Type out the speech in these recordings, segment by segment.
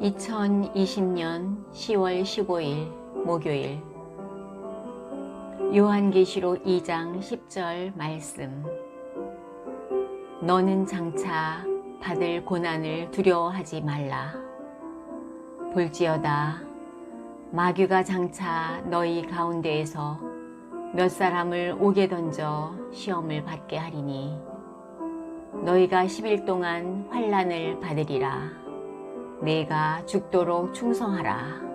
2020년 10월 15일 목요일. 요한계시록 2장 10절 말씀. 너는 장차 받을 고난을 두려워하지 말라. 볼지어다 마귀가 장차 너희 가운데에서 몇 사람을 오게 던져 시험을 받게 하리니 너희가 10일 동안 환란을 받으리라 내가 죽도록 충성하라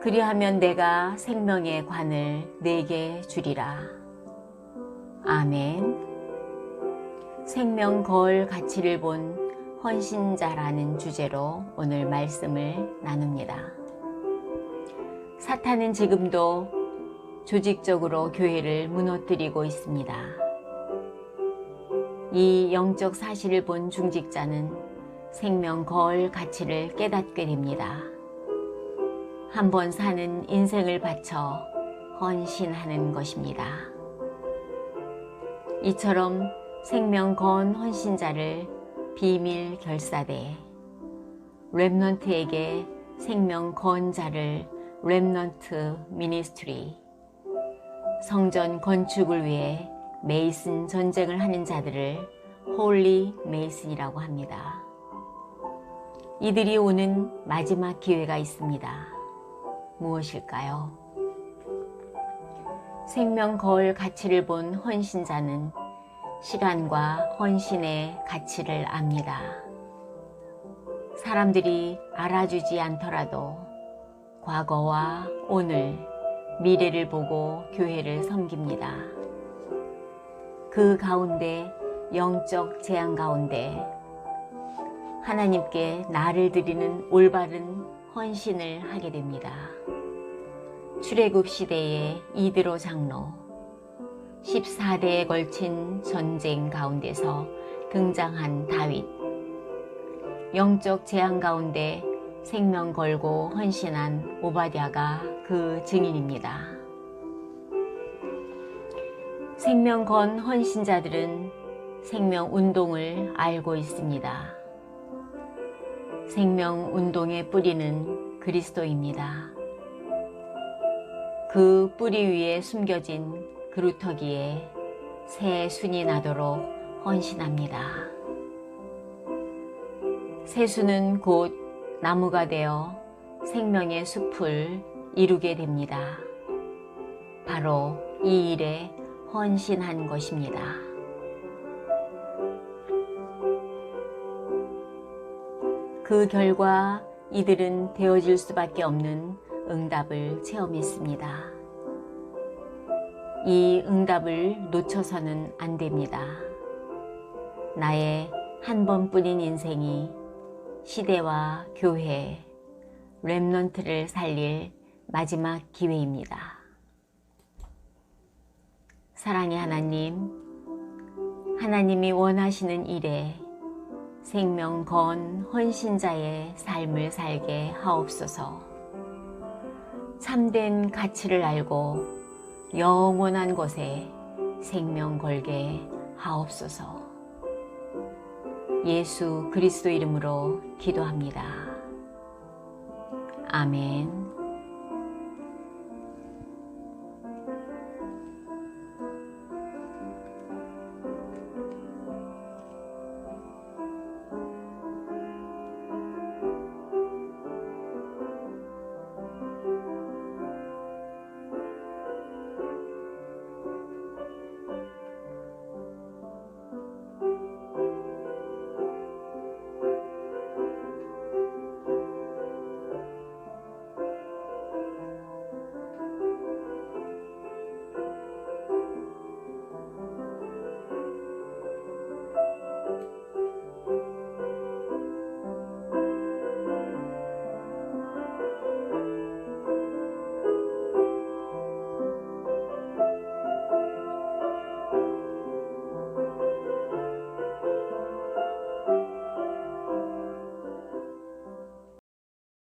그리하면 내가 생명의 관을 내게 주리라 아멘 생명 거울 가치를 본 헌신자라는 주제로 오늘 말씀을 나눕니다. 사탄은 지금도 조직적으로 교회를 무너뜨리고 있습니다. 이 영적 사실을 본 중직자는 생명 거울 가치를 깨닫게 됩니다. 한 번 사는 인생을 바쳐 헌신하는 것입니다. 이처럼 생명 건 헌신자를 비밀 결사대 랩넌트에게 생명 건자를 랩넌트 미니스트리 성전 건축을 위해 메이슨 전쟁을 하는 자들을 홀리 메이슨이라고 합니다. 이들이 오는 마지막 기회가 있습니다. 무엇일까요? 생명 거울 가치를 본 헌신자는 시간과 헌신의 가치를 압니다. 사람들이 알아주지 않더라도 과거와 오늘, 미래를 보고 교회를 섬깁니다. 그 가운데 영적 재앙 가운데 하나님께 나를 드리는 올바른 헌신을 하게 됩니다. 출애굽 시대의 이드로 장로 14대에 걸친 전쟁 가운데서 등장한 다윗 영적 재앙 가운데 생명 걸고 헌신한 오바댜가 그 증인입니다. 생명 건 헌신자들은 생명 운동을 알고 있습니다. 생명 운동의 뿌리는 그리스도입니다. 그 뿌리 위에 숨겨진 그루터기에 새 순이 나도록 헌신합니다. 새순은 곧 나무가 되어 생명의 숲을 이루게 됩니다. 바로 이 일에 헌신한 것입니다. 그 결과 이들은 되어질 수밖에 없는 응답을 체험했습니다. 이 응답을 놓쳐서는 안 됩니다. 나의 한 번뿐인 인생이 시대와 교회, 랩넌트를 살릴 마지막 기회입니다. 사랑의 하나님, 하나님이 원하시는 일에 생명 건 헌신자의 삶을 살게 하옵소서. 참된 가치를 알고 영원한 곳에 생명 걸게 하옵소서. 예수 그리스도 이름으로 기도합니다. 아멘.